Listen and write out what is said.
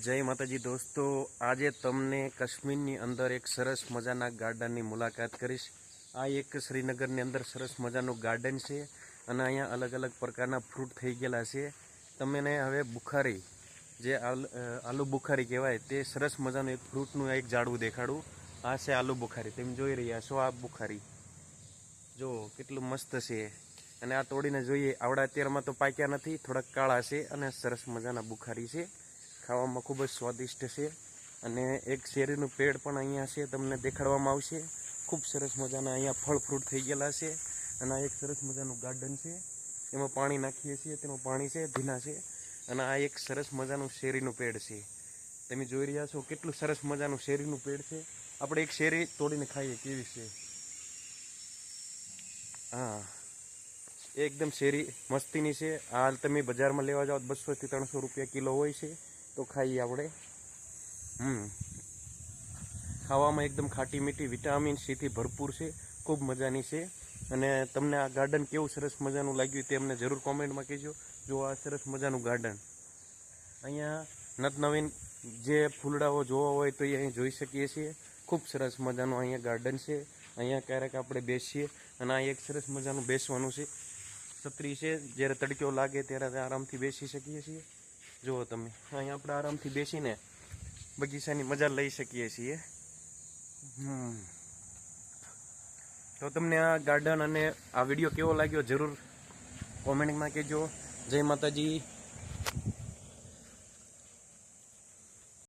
જય માતાજી દોસ્તો, આજે તમને કાશ્મીરની અંદર એક સરસ મજાના ગાર્ડનની મુલાકાત કરીશ. આ એક શ્રીનગરની અંદર સરસ મજાનું ગાર્ડન છે અને અહીંયા અલગ અલગ પ્રકારના ફ્રૂટ થઈ ગયેલા છે. તમને હવે બુખારી, જે આલ- બુખારી કહેવાય, તે સરસ મજાનું એક ફ્રૂટનું એક ઝાડવું દેખાડું. આ છે આલુ બુખારી, તમે જોઈ રહ્યા છો આ બુખારી. જો, કેટલું મસ્ત છે. અને આ તોડીને જોઈએ, આવડા અત્યારમાં તો પાક્યા નથી, થોડાક કાળા છે અને સરસ મજાના બુખારી છે. ખાવામાં ખૂબ જ સ્વાદિષ્ટ છે. અને એક શેરીનું પેડ પણ અહીંયા છે, તમને દેખાડવામાં આવશે. ખૂબ સરસ મજાના અહીંયા ફળ ફ્રૂટ થઈ ગયેલા છે. અને આ એક સરસ મજાનું ગાર્ડન છે. એમાં પાણી નાખીએ છીએ, તેમાં પાણી છે ભીના છે. અને આ એક સરસ મજાનું શેરીનું પેડ છે. તમે જોઈ રહ્યા છો કેટલું સરસ મજાનું શેરીનું પેડ છે. આપણે એક શેરી તોડીને ખાઈએ, કેવી છે? હા. એકદમ શેરી મસ્તીની છે. હાલ તમે બજારમાં લેવા જાઓ બસોથી ત્રણસો રૂપિયા કિલો હોય છે. તો ખાઈએ આપણે. હમ. ખાવામાં એકદમ ખાટી મીઠી વિટામિન સીથી ભરપૂર છે, ખૂબ મજાની છે. અને તમને આ ગાર્ડન કેવું સરસ મજાનું લાગ્યું તે અમને જરૂર કોમેન્ટમાં કહેજો. જો આ સરસ મજાનું ગાર્ડન અહીંયા નત નવીન જે ફૂલડાઓ જોવા હોય તો એ અહીં જોઈ શકીએ છીએ. ખૂબ સરસ મજાનું અહીંયા ગાર્ડન છે. અહીંયા ક્યારેક આપણે બેસીએ અને આ એક સરસ મજાનું બેસવાનું છે. છત્રી છે, જ્યારે તડક્યો લાગે ત્યારે આરામથી બેસી શકીએ છીએ. જુઓ તમે અહીંયા આપણે આરામથી બેસીને બગીચાની મજા લઈ શકીએ છીએ. તો તમને આ ગાર્ડન અને આ વીડિયો કેવો લાગ્યો જરૂર કોમેન્ટમાં કહેજો. જય માતાજી.